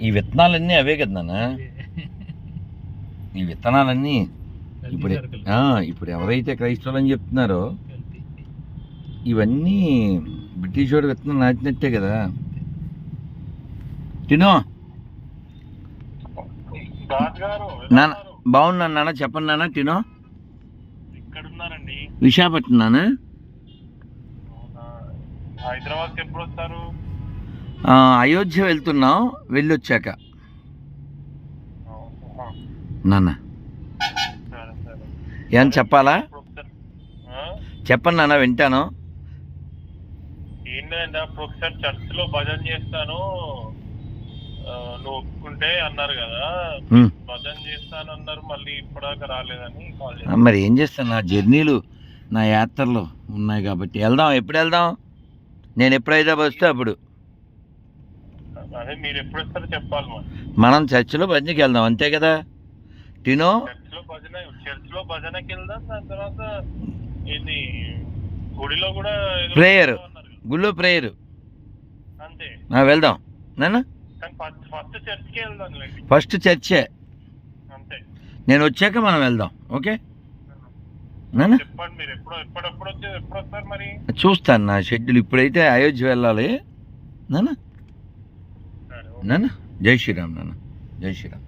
ఈ విత్తనాలన్నీ అవే కదా నాన్న. ఈ విత్తనాలన్నీ ఇప్పుడు ఆ, ఇప్పుడు ఎవరైతే క్రైస్తవులు అని చెప్తున్నారో ఇవన్నీ బ్రిటిష్ వాడు విత్తనం నాటినట్టే కదా. తినో. దాస్ గారు నాన్న బాగున్నాను నాన్న చెప్పండి నాన్న తినో. ఇక్కడ ఉన్నారండి విశాఖపట్నం నాన్న. హైదరాబాద్ ఎప్పుడు వస్తారు అయోధ్య వెళ్తున్నాం వెళ్ళొచ్చాక. నాన్న. ఏం చెప్పాలా? చెప్పండి నాన్న వింటాను. ఏంటంటే అప్పుడు ఒకసారి చర్చ్లో భజన చేస్తాను. నువ్వు ఒప్పుకుంటే అన్నారు కదా. భజన చేస్తాను అన్నారు మళ్ళీ ఇప్పటిదాకా రాలేదని మరి ఏం చేస్తాను? నా జర్నీలు నా యాత్రలు ఉన్నాయి కాబట్టి. వెళ్దాం ఎప్పుడు వెళ్దాం? నేను ఎప్పుడు హైదరాబాద్ వస్తే అప్పుడు. అదే మీరు ఎప్పుడు వస్తారో చెప్పాలి మనం చర్చిలో భజనకి వెళ్దాం అంతే కదా? తినో చర్చ్లో భజన చర్చ్లో భజనకి వెళ్దాం దాని తర్వాత ఇది గుడిలో కూడా కదా. గుళ్ళో ప్రేయర్. అంతే. వెళ్దాం. కానీ ఫస్ట్ చర్చ్కి వెళ్దాం ఫస్ట్ చర్చే. అంతే. నేను వచ్చాక మనం వెళ్దాం ఓకే? చూస్తాను నా షెడ్యూల్. ఇప్పుడైతే అయోధ్య వెళ్ళాలి. నాన్న? ନାଁ ନା ଜୟ ଶ୍ରୀରାମ ନାନା ଜୟ ଶ୍ରୀରାମ